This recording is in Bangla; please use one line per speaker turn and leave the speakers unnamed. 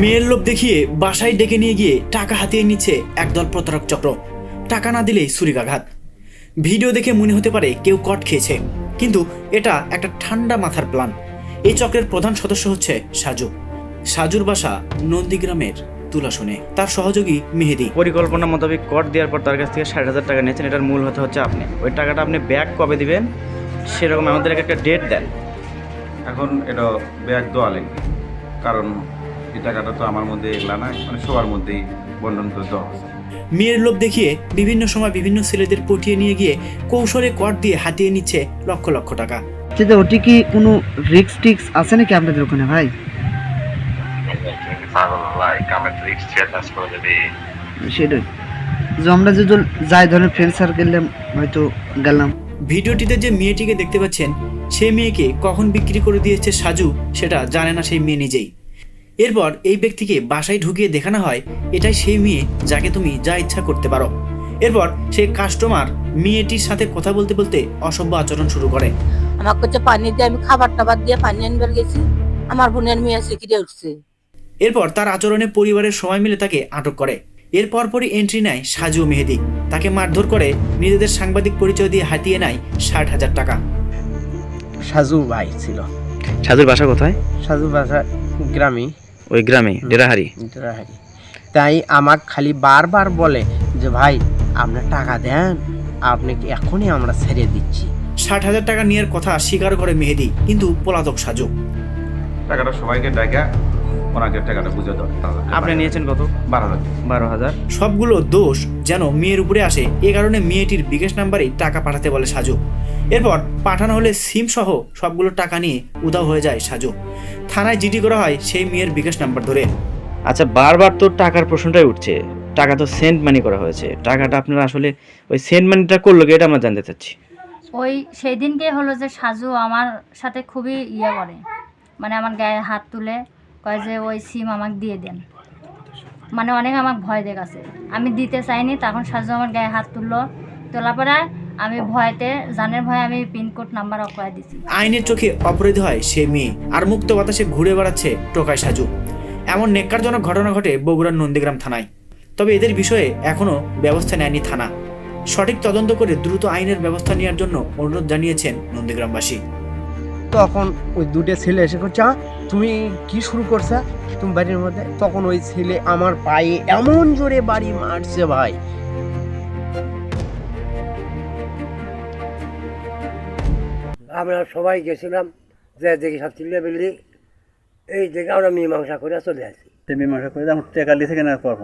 মেয়ের লোভ দেখিয়ে বাসায় ডেকে নিয়ে গিয়ে টাকা হাতিয়ে নিচ্ছে একদল প্রতারক চক্র। টাকা না দিলেই ছুরিকাঘাত ভিডিও দেখে মনে হতে পারে কেউ কট খেয়েছে। কিন্তু এটা একটা ঠান্ডা মাথার প্ল্যান। এই চক্রের প্রধান সদস্য হচ্ছে সাজু। সাজুর বাসা নন্দীগ্রামের তুলাসনে। তার সহযোগী মেহেদি।
পরিকল্পনা মোতাবেক কর দেওয়ার পর তার কাছ থেকে ষাট হাজার টাকা নিয়েছেন। এটার মূল হতে হচ্ছে আপনি। ওই টাকাটা আপনি ব্যাক কবে দিবেন? সেরকম আমাদেরকে একটা ডেট দেন।
এখন এটা ব্যাগ দেওয়া লাগবে। কারণ এই টাকাটা তো আমার মধ্যে এগুলা নাই মানে সবার মধ্যেই বন্টন করে দেওয়া হচ্ছে
মেয়ের লোভ দেখিয়ে বিভিন্ন সময় বিভিন্ন ছেলেদের পটিয়ে নিয়ে গিয়ে কৌশলে কর দিয়ে হাতিয়ে নিচ্ছে লক্ষ লক্ষ টাকা।
আচ্ছা ওটি কি কোনো রিক্স টিক্স আছে নাকি আপনাদের ওখানে ভাই? সেটাই। যে আমরা যদি যাই ধরনের ফ্রেন্ড সার্কেলে হয়তো গেলাম।
ভিডিওটিতে যে মেয়েটিকে দেখতে পাচ্ছেন সেই মেয়েকে কখন বিক্রি করে দিয়েছে সাজু সেটা জানে না সেই মেয়ে নিজেই। এরপর এই ব্যক্তিকে বাসায় ঢুকিয়ে দেখানো হয় এটাই সেই মেয়ে যাকে তুমি যা ইচ্ছা করতে পারো। এরপর সেই কাস্টমার মেয়েটির সাথে কথা বলতে বলতে অসভ্য আচরণ শুরু করে।
আমার কাছে পানি দিয়ে আমি খাবার টাবার দিয়ে পানি আনবার গেছি। আমার বোনের মেয়ে শিখিয়ে উঠছে।
এরপর তার আচরণে পরিবারের সবাই মিলে তাকে আটক করে। এর পরপরই এন্ট্রি নেয় সাজু মেহেদি। তাকে মারধর করে নিজেদের সাংবাদিক পরিচয় দিয়ে হাতিয়ে নেয় ষাট হাজার টাকা।
সাজু ভাই ছিল।
সাজুর বাসা কোথায়?
সাজু ভাষা গ্রামে।
ওই গ্রামে ডেরাহারি?
ডেরাহারি। তাই আমাকে খালি বারবার বলে যে ভাই আপনার টাকা দেন আপনাকে এখনই আমরা ছেড়ে দিচ্ছি?
ষাট হাজার টাকা নেওয়ার কথা স্বীকার করে মেহেদি কিন্তু পলাতক সাজু।
টাকাটা সবাইকে ডাকা ওনাকে টাকাটা বুঝে দেওয়া
আপনি নিয়েছেন কত?
বারো হাজার।
বারো হাজার।
সবগুলো দোষ যেন মেয়ের উপরে আসে এ কারণে মেয়েটির বিকাশ নাম্বারে টাকা পাঠাতে বলে সাজু। এরপর পাঠানো হলে সিম সহ সবগুলো টাকা নিয়ে উধাও হয়ে যায় সাজু। থানায় জিডি করা হয় সেই মেয়ের বিকাশ নাম্বার ধরে।
আচ্ছা বারবার তো টাকার প্রশ্নটাই উঠছে। টাকা তো সেন্ট মানি করা হয়েছে। টাকাটা আপনারা আসলে ওই সেন্ট মানিটা করল কি এটা আমরা জানতে চাচ্ছি।
ওই সেই দিনকে হলো যে সাজু আমার সাথে খুবই ইয়ে করে। মানে আমার গায়ে হাত তুলে। কয় যে ওই সিম আমাকে দিয়ে দেন। মানে অনেক আমাকে ভয় দেখাছে। আমি দিতে চাইনি, তখন সাজু আমার গায়ে হাত তুললো। তোলা পরে আমি ভয়তে, জানের ভয়ে আমি পিনকোড নাম্বার অকয়া দিছি।
আইনের চোখে অপরাধী হয় সে মেয়ে, আর মুক্ত বাতাসে ঘুরে বেড়াচ্ছে টোকায় সাজু। এমন নেককারজনক ঘটনা ঘটে বগুড়ার নন্দীগ্রাম থানায়। তবে এদের বিষয়ে এখনও ব্যবস্থা নেয়নি থানা। সঠিক তদন্ত করে দ্রুত আইনের ব্যবস্থা নেওয়ার জন্য অনুরোধ জানিয়েছেন নন্দীগ্রামবাসী।
তখন ওই দুটো ছেলে এসে করছে তুমি কি শুরু করছে? তুমি বাড়ির মধ্যে। তখন ওই ছেলে আমার পায়ে এমন জোরে বাড়ি মারছে ভাই।
আমরা সবাই গেছিলাম যে দেখি সব চিল্লে বিল্লি। এই দেখে আমরা মীমাংসা করে চলে আসি।
মীমাংসা করে আমার টাকা লিখে কেনার পর